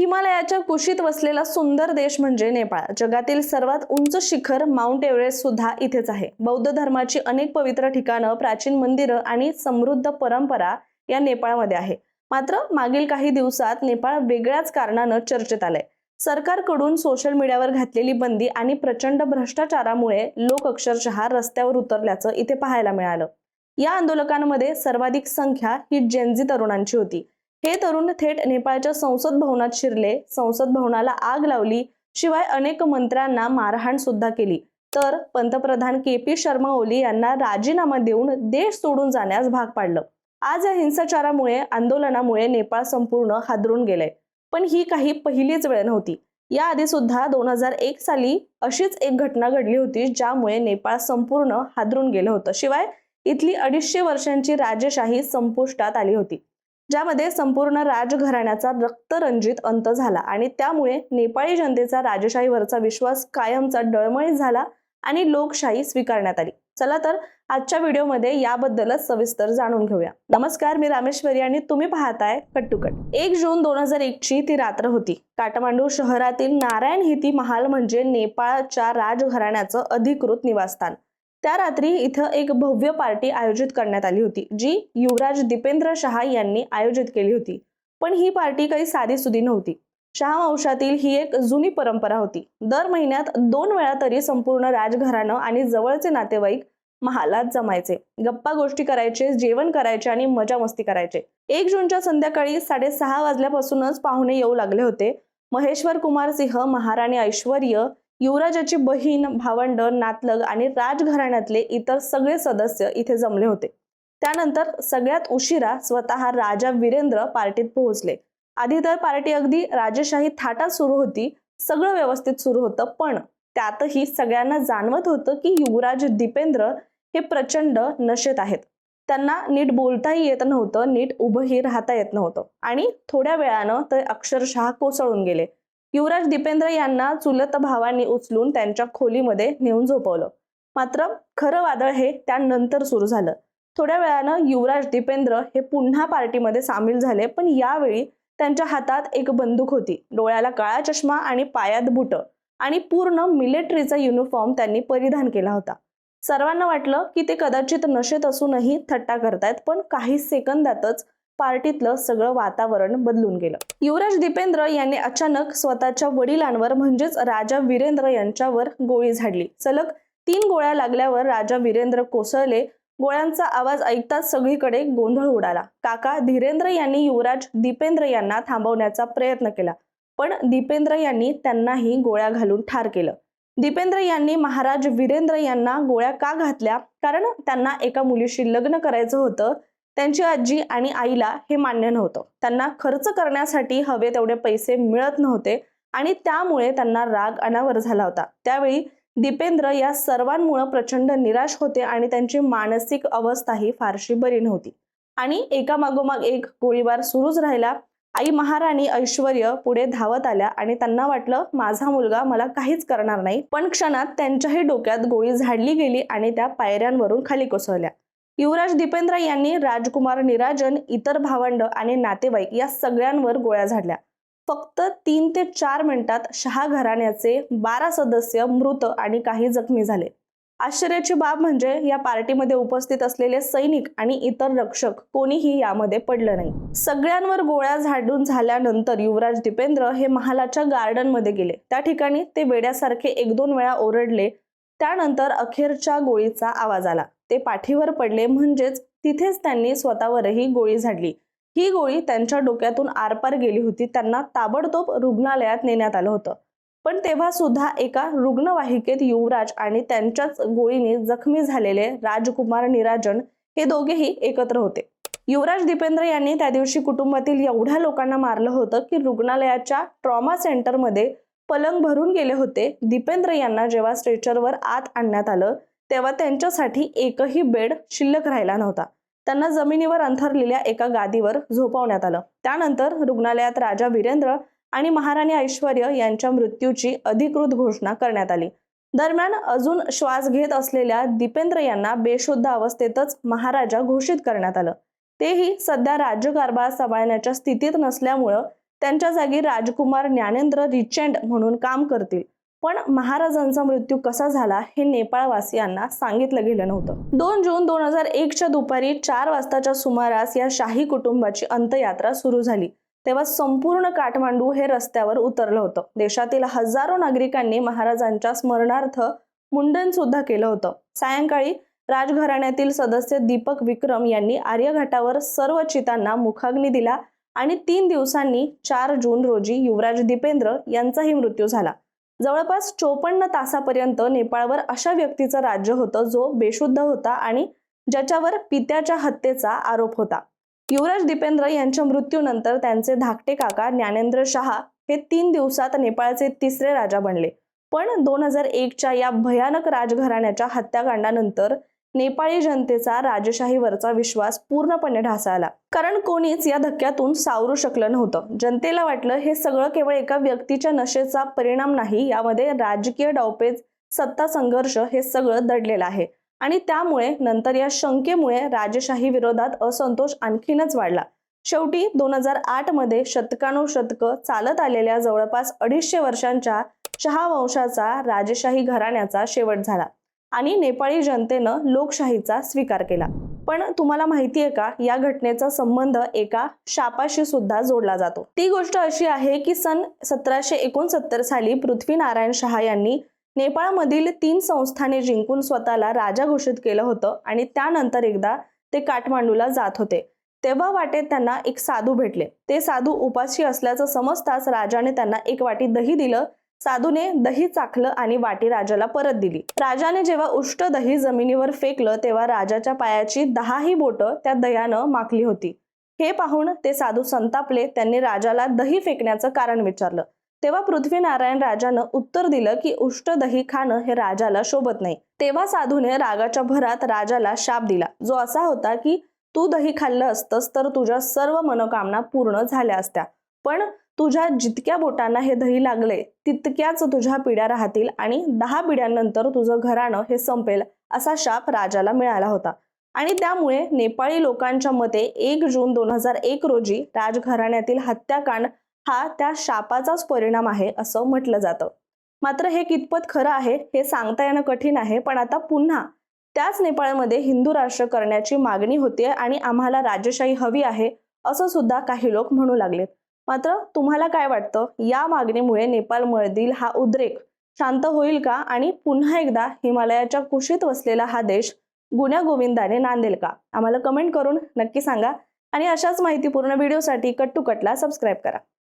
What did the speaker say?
हिमालयाच्या कुशीत वसलेला सुंदर देश म्हणजे नेपाळ. जगातील सर्वात उंच शिखर माउंट एव्हरेस्ट सुद्धा इथेच आहे. बौद्ध धर्माची अनेक पवित्र ठिकाणं प्राचीन मंदिरं आणि समृद्ध परंपरा या नेपाळमध्ये आहे. मात्र मागील काही दिवसात नेपाळ वेगळ्याच कारणानं चर्चेत आलंय. सरकारकडून सोशल मीडियावर घातलेली बंदी आणि प्रचंड भ्रष्टाचारामुळे लोक अक्षरशः रस्त्यावर उतरल्याचं इथे पाहायला मिळालं. या आंदोलकांमध्ये सर्वाधिक संख्या ही जेनझी तरुणांची होती. हे तरुण थेट नेपाळच्या संसद भवनात शिरले. संसद भवनाला आग लावली. शिवाय अनेक मंत्र्यांना मारहाण सुद्धा केली. तर पंतप्रधान के पी शर्मा ओली यांना राजीनामा देऊन देश सोडून जाण्यास भाग पाडलं. आज या हिंसाचारामुळे आंदोलनामुळे नेपाळ संपूर्ण हादरून गेलंय. पण ही काही पहिलीच वेळ नव्हती. याआधी सुद्धा दोन हजार एक साली अशीच एक घटना घडली होती ज्यामुळे नेपाळ संपूर्ण हादरून गेलं होतं. शिवाय इथली अडीचशे वर्षांची राजेशाही संपुष्टात आली होती. ज्यामध्ये संपूर्ण राजघराण्याचा रक्तरंजित अंत झाला आणि त्यामुळे नेपाळी जनतेचा राजशाहीवरचा विश्वास कायमचा डळमळीत झाला आणि लोकशाही स्वीकारण्यात आली. चला तर आजच्या व्हिडिओमध्ये याबद्दलच सविस्तर जाणून घेऊया. नमस्कार मी रामेश्वरी आणि तुम्ही पाहताय कट्टुकट. एक जून दोन हजार एक ची ती रात्र होती. काठमांडू शहरातील नारायण हिती महाल म्हणजे नेपाळच्या राजघराण्याचं अधिकृत निवासस्थान. त्या रात्री इथं एक भव्य पार्टी आयोजित करण्यात आली होती जी युवराज दीपेंद्र शहा यांनी आयोजित केली होती. पण ही पार्टी काही साधी सुधी नव्हती. शहा वंशातील ही एक जुनी परंपरा होती. दर महिन्यात दोन वेळा तरी संपूर्ण राजघराणं आणि जवळचे नातेवाईक महालात जमायचे. गप्पा गोष्टी करायचे जेवण करायचे आणि मजा मस्ती करायचे. एक जूनच्या संध्याकाळी साडेसहा वाजल्यापासूनच पाहुणे येऊ लागले होते. महेश्वर कुमार सिंह महाराणी ऐश्वर्य युवराजाची बहीण भावंड नातलग आणि राजघराण्यातले इतर सगळे सदस्य इथे जमले होते. त्यानंतर सगळ्यात उशिरा स्वतः राजा वीरेंद्र पार्टीत पोहोचले. आधी तर पार्टी अगदी राजेशाही थाटात सुरू होती सगळं व्यवस्थित सुरू होतं पण त्यातही सगळ्यांना जाणवत होतं की युवराज दीपेंद्र हे प्रचंड नशेत आहेत. त्यांना नीट बोलताही येत नव्हतं नीट उभंही राहता येत नव्हतं आणि थोड्या वेळानं ते अक्षरशः कोसळून गेले. युवराज दीपेंद्र यांना चुलत भावांनी उचलून त्यांच्या खोलीमध्ये नेऊन झोपवलं. मात्र खरं वादळ हे त्यानंतर सुरू झालं. थोड्या वेळानं युवराज दीपेंद्र हे पुन्हा पार्टीमध्ये सामील झाले पण यावेळी त्यांच्या हातात एक बंदूक होती. डोळ्याला काळा चष्मा आणि पायात बुट आणि पूर्ण मिलिटरीचा युनिफॉर्म त्यांनी परिधान केला होता. सर्वांना वाटलं की ते कदाचित नशेत असूनही थट्टा करतायत पण काही सेकंदातच पार्टीतलं सगळं वातावरण बदलून गेलं. युवराज दीपेंद्र यांनी अचानक स्वतःच्या वडिलांवर म्हणजेच राजा वीरेंद्र यांच्यावर गोळी झाडली. सलग तीन गोळ्या लागल्यावर राजा वीरेंद्र कोसळले. गोळ्यांचा आवाज ऐकताच सगळीकडे गोंधळ उडाला. काका धीरेंद्र यांनी युवराज दीपेंद्र यांना थांबवण्याचा प्रयत्न केला पण दीपेंद्र यांनी त्यांनाही गोळ्या घालून ठार केलं. दीपेंद्र यांनी महाराज वीरेंद्र यांना गोळ्या का घातल्या? कारण त्यांना एका मुलीशी लग्न करायचं होतं. त्यांची आजी आणि आईला हे मान्य नव्हतं. त्यांना खर्च करण्यासाठी हवे तेवढे पैसे मिळत नव्हते आणि त्यामुळे त्यांना राग अनावर झाला होता. त्यावेळी दीपेंद्र या सर्वांमुळे प्रचंड निराश होते आणि त्यांची मानसिक अवस्थाही फारशी बरी नव्हती. आणि एकामागोमाग एक गोळीबार सुरूच राहिला. आई महाराणी ऐश्वर्य पुढे धावत आल्या आणि त्यांना वाटलं माझा मुलगा मला काहीच करणार नाही. पण क्षणात त्यांच्याही डोक्यात गोळी झाडली गेली आणि त्या पायऱ्यांवरून खाली कोसळल्या. युवराज दीपेंद्र यांनी राजकुमार निराजन इतर भावंड आणि नातेवाईक या सगळ्यांवर गोळ्या झाडल्या. फक्त तीन ते चार मिनिटात शहा घराण्याचे बारा सदस्य मृत आणि काही जखमी झाले. आश्चर्याची बाब म्हणजे या पार्टीमध्ये उपस्थित असलेले सैनिक आणि इतर रक्षक कोणीही यामध्ये पडलं नाही. सगळ्यांवर गोळ्या झाडून झाल्यानंतर युवराज दीपेंद्र हे महालाच्या गार्डनमध्ये गेले. त्या ठिकाणी ते वेड्यासारखे एक दोन वेळा ओरडले. त्यानंतर अखेरच्या गोळीचा आवाज आला. ते पाठीवर पडले म्हणजेच तिथेच त्यांनी स्वतःवरही गोळी झाडली. ही गोळी त्यांच्या डोक्यातून आरपार गेली होती. त्यांना ताबडतोब रुग्णालयात नेण्यात आलं होतं. पण तेव्हा सुद्धा एका रुग्णवाहिकेत युवराज आणि त्यांच्याच गोळीने जखमी झालेले राजकुमार निराजन हे दोघेही एकत्र होते. युवराज दीपेंद्र यांनी त्या दिवशी कुटुंबातील एवढ्या लोकांना मारलं होतं की रुग्णालयाच्या ट्रॉमा सेंटरमध्ये पलंग भरून गेले होते. दीपेंद्र यांना जेव्हा स्ट्रेचरवर आत आणण्यात आलं तेव्हा त्यांच्यासाठी एकही बेड शिल्लक राहिला नव्हता. त्यांना जमिनीवर अंथरलेल्या एका गादीवर झोपवण्यात आलं. त्यानंतर रुग्णालयात राजा वीरेंद्र आणि महाराणी ऐश्वर्य यांच्या मृत्यूची अधिकृत घोषणा करण्यात आली. दरम्यान अजून श्वास घेत असलेल्या दीपेंद्र यांना बेशुद्ध अवस्थेतच महाराजा घोषित करण्यात आलं. तेही सध्या राज्यकारभार सांभाळण्याच्या स्थितीत नसल्यामुळं त्यांच्या जागी राजकुमार ज्ञानेंद्र रिचेंड म्हणून काम करतील. पण महाराजांचा मृत्यू कसा झाला हे नेपाळवासियांना सांगितलं गेलं नव्हतं. दोन जून दोन हजार एकच्या दुपारी चार वाजताच्या सुमारास या शाही कुटुंबाची अंत्ययात्रा सुरू झाली. तेव्हा संपूर्ण काठमांडू हे रस्त्यावर उतरलं होतं. देशातील हजारो नागरिकांनी महाराजांच्या स्मरणार्थ मुंडन सुद्धा केलं होतं. सायंकाळी राजघराण्यातील सदस्य दीपक विक्रम यांनी आर्यघाटावर सर्व चितांना मुखाग्नी दिला आणि तीन दिवसांनी चार जून रोजी युवराज दीपेंद्र यांचाही मृत्यू झाला. जवळपास चोपन्न तासापर्यंत नेपाळवर अशा व्यक्तीचं राज्य होतं जो बेशुद्ध होता आणि ज्याच्यावर पित्याच्या हत्येचा आरोप होता. युवराज दीपेंद्र यांच्या मृत्यूनंतर त्यांचे धाकटे काका ज्ञानेंद्र शहा हे तीन दिवसात नेपाळचे तिसरे राजा बनले. पण दोन हजार एकच्या या भयानक राजघराण्याच्या हत्याकांडानंतर नेपाळी जनतेचा राजशाहीवरचा विश्वास पूर्णपणे ढासळला. कारण कोणीच या धक्क्यातून सावरू शकलं नव्हतं. जनतेला वाटलं हे सगळं केवळ एका व्यक्तीच्या नशेचा परिणाम नाही यामध्ये राजकीय डावपेच सत्ता संघर्ष हे सगळं दडलेलं आहे. आणि त्यामुळे नंतर या शंकेमुळे राजशाही विरोधात असंतोष आणखीनच वाढला. शेवटी दोन हजार आठमध्ये शतकानुशतक चालत आलेल्या जवळपास अडीचशे वर्षांच्या शहा वंशाचा राजशाही घराण्याचा शेवट झाला. आणि नेपाळी जनतेनं लोकशाहीचा स्वीकार केला. पण तुम्हाला माहिती आहे का या घटनेचा संबंध एका शापाशी सुद्धा जोडला जातो. ती गोष्ट अशी आहे की सन सतराशे एकोणसत्तर साली पृथ्वीनारायण शहा यांनी नेपाळमधील तीन संस्थाने जिंकून स्वतःला राजा घोषित केलं होतं आणि त्यानंतर एकदा ते काठमांडूला जात होते. तेव्हा वाटेत त्यांना एक साधू भेटले. ते साधू उपाशी असल्याचं समजताच राजाने त्यांना एक वाटी दही दिलं साधूने दही चाखलं आणि वाटी राजाला परत दिली. राजाने जेव्हा उष्ट दही जमिनीवर फेकलं तेव्हा राजाच्या पायाची दहाही बोटं त्या दह्यानं माखली होती. हे पाहून ते साधू संतापले त्यांनी राजाला दही फेकण्याचं कारण विचारलं. तेव्हा पृथ्वीनारायण राजानं उत्तर दिलं की उष्ट दही खाणं हे राजाला शोभत नाही. तेव्हा साधूने रागाच्या भरात राजाला शाप दिला. जो असा होता की तू दही खाल्लं असतंस तर तुझ्या सर्व मनोकामना पूर्ण झाल्या असत्या. पण तुझ्या जितक्या बोटांना हे दही लागले तितक्याच तुझ्या पिढ्या राहतील आणि दहा पिढ्यांनंतर तुझं घराणं हे संपेल असा शाप राजाला मिळाला होता. आणि त्यामुळे नेपाळी लोकांच्या मते एक जून दोन हजार एक रोजी राजघराण्यातील हत्याकांड हा त्या शापाचाच परिणाम आहे असं म्हटलं जातं. मात्र हे कितपत खरं आहे हे सांगता येणं कठीण आहे पण आता पुन्हा त्याच नेपाळमध्ये हिंदू राष्ट्र करण्याची मागणी होते आणि आम्हाला राजशाही हवी आहे असं सुद्धा काही लोक म्हणू लागलेत. मात्र तुम्हाला काय वाटतं? या मागणीमुळे नेपाळमधील हा उद्रेक शांत होईल का? आणि पुन्हा एकदा हिमालयाच्या कुशीत वसलेला हा देश गुन्ह्या गोविंदाने नांदेल का? आम्हाला कमेंट करून नक्की सांगा. आणि अशाच माहितीपूर्ण व्हिडिओसाठी कट टू कटला सबस्क्राईब करा.